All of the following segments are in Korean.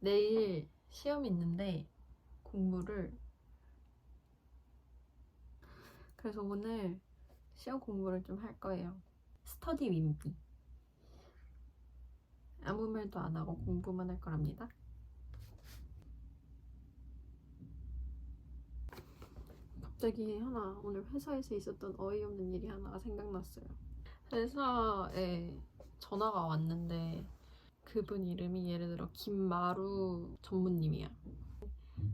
내일 시험이 있는데 공부를 그래서 오늘 시험 공부를 좀 할 거예요. 스터디 윈비. 아무 말도 안 하고 공부만 할 거랍니다. 갑자기 하나 오늘 회사에서 있었던 어이없는 일이 하나가 생각났어요. 회사에 전화가 왔는데 그분 이름이 예를 들어 김마루 전무님이야.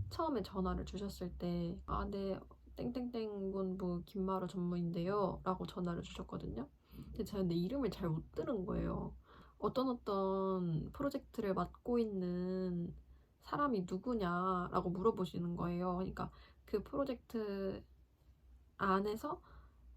처음에 전화를 주셨을 때 아, 네 땡땡땡 본부 김마루 전무인데요 라고 전화를 주셨거든요. 근데 제가 내 이름을 잘 못 들은 거예요. 어떤 어떤 프로젝트를 맡고 있는 사람이 누구냐라고 물어보시는 거예요. 그러니까 그 프로젝트 안에서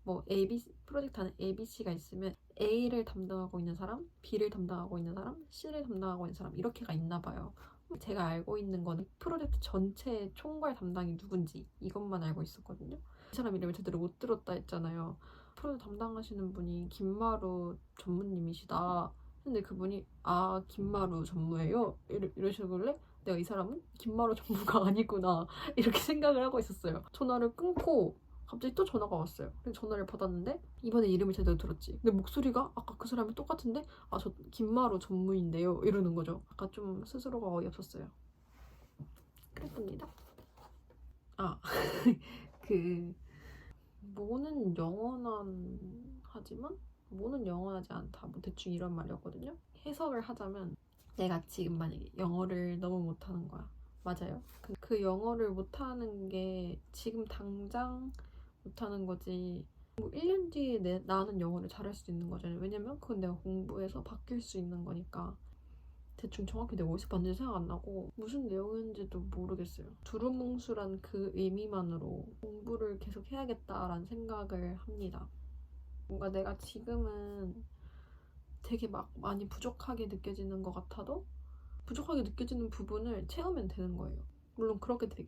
뭐 A, B, 프로젝트 안에 A, B, C가 있으면 A를 담당하고 있는 사람, B를 담당하고 있는 사람, C를 담당하고 있는 사람 이렇게가 있나 봐요. 제가 알고 있는 건 프로젝트 전체 총괄 담당이 누군지 이것만 알고 있었거든요. 이 사람 이름을 제대로 못 들었다 했잖아요. 프로젝트 담당하시는 분이 김마루 전무님이시다. 근데 그분이 아 김마루 전무예요? 이러, 이러시길래 내가 이 사람은 김마루 전무가 아니구나 이렇게 생각을 하고 있었어요. 전화를 끊고 갑자기 또 전화가 왔어요. 그래서 전화를 받았는데 이번에 이름을 제대로 들었지. 근데 목소리가 아까 그 사람이 똑같은데 아 저 김마루 전무인데요 이러는 거죠. 아까 좀 스스로가 어이없었어요. 그랬습니다. 아 그 뭐는 영원한 하지만 뭐는 영원하지 않다. 뭐 대충 이런 말이었거든요. 해석을 하자면 내가 지금 만약에 영어를 너무 못하는 거야. 맞아요. 그, 그 영어를 못하는 게 지금 당장 못하는 거지. 뭐 1년 뒤에 내, 나는 영어를 잘할 수 있는 거잖아요. 왜냐면 그건 내가 공부해서 바뀔 수 있는 거니까. 대충 정확히 내가 어디서 봤는지 생각 안 나고 무슨 내용인지도 모르겠어요. 두루뭉술한 그 의미만으로 공부를 계속 해야겠다라는 생각을 합니다. 뭔가 내가 지금은 되게 막 많이 부족하게 느껴지는 것 같아도 부족하게 느껴지는 부분을 채우면 되는 거예요. 물론 그렇게 되게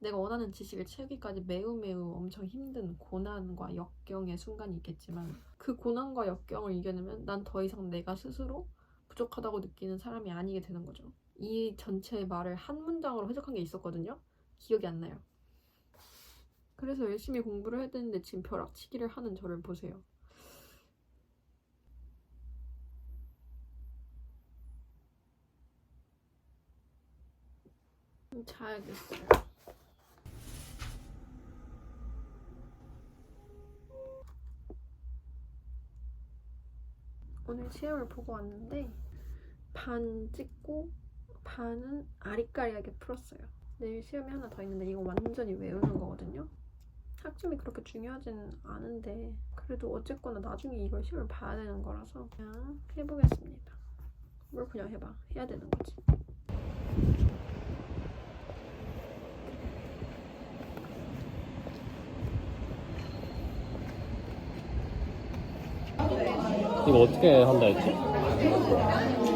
내가 원하는 지식을 채우기까지 매우 매우 엄청 힘든 고난과 역경의 순간이 있겠지만 그 고난과 역경을 이겨내면 난 더 이상 내가 스스로 부족하다고 느끼는 사람이 아니게 되는 거죠. 이 전체의 말을 한 문장으로 해석한 게 있었거든요. 기억이 안 나요. 그래서 열심히 공부를 해야 되는데 지금 벼락치기를 하는 저를 보세요. 좀 자야겠어요. 오늘 시험을 보고 왔는데 반 찍고 반은 아리까리하게 풀었어요. 내일 시험이 하나 더 있는데 이거 완전히 외우는 거거든요. 학점이 그렇게 중요하지는 않은데 그래도 어쨌거나 나중에 이걸 시험을 봐야 되는 거라서 그냥 해보겠습니다. 뭘 그냥 해봐. 해야 되는 거지. 이거 어떻게 한다 했지?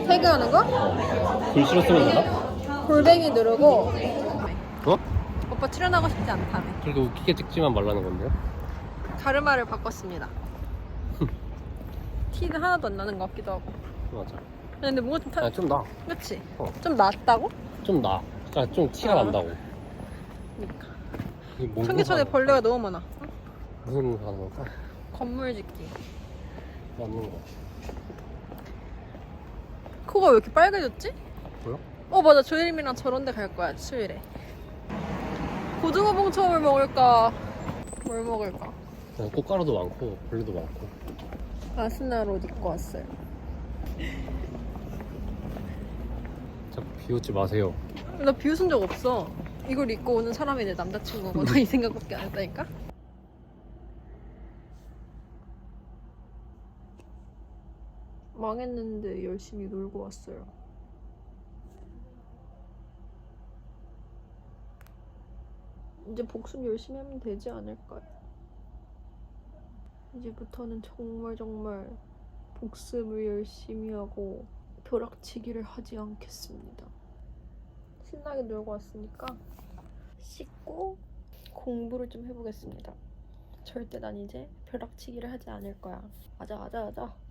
태그하는 거? 글씨로 쓰면 되나? 골뱅이 누르고 어? 오빠 출연하고 싶지 않다며. 그렇게 웃기게 찍지만 말라는 건데요? 가르마를 바꿨습니다. 티는 하나도 안 나는 것 같기도 하고. 맞아. 근데 뭔가 좀 타... 아, 좀 나. 그치? 어. 좀 낫다고? 좀 나. 그러니까 좀 티가 아. 난다고. 그러니까. 이게 뭔 청계천에 거야? 벌레가 너무 많아. 무슨 거 하는 걸까? 건물 짓기. 맞는 거. 코가 왜 이렇게 빨개졌지? 뭐야? 어 맞아 조혜림이랑 저런 데 갈 거야 수요일에. 고등어 봉처음을 먹을까? 뭘 먹을까? 그냥 꽃가루도 많고, 벌레도 많고. 아스날 옷 입고 왔어요. 자꾸 비웃지 마세요. 나 비웃은 적 없어. 이걸 입고 오는 사람이 내 남자친구구나 이 생각밖에 안 했다니까? 망했는데 열심히 놀고 왔어요. 이제 복습 열심히 하면 되지 않을까요? 이제부터는 정말 정말 복습을 열심히 하고 벼락치기를 하지 않겠습니다. 신나게 놀고 왔으니까 씻고 공부를 좀 해보겠습니다. 절대 난 이제 벼락치기를 하지 않을 거야. 가자 가자 가자.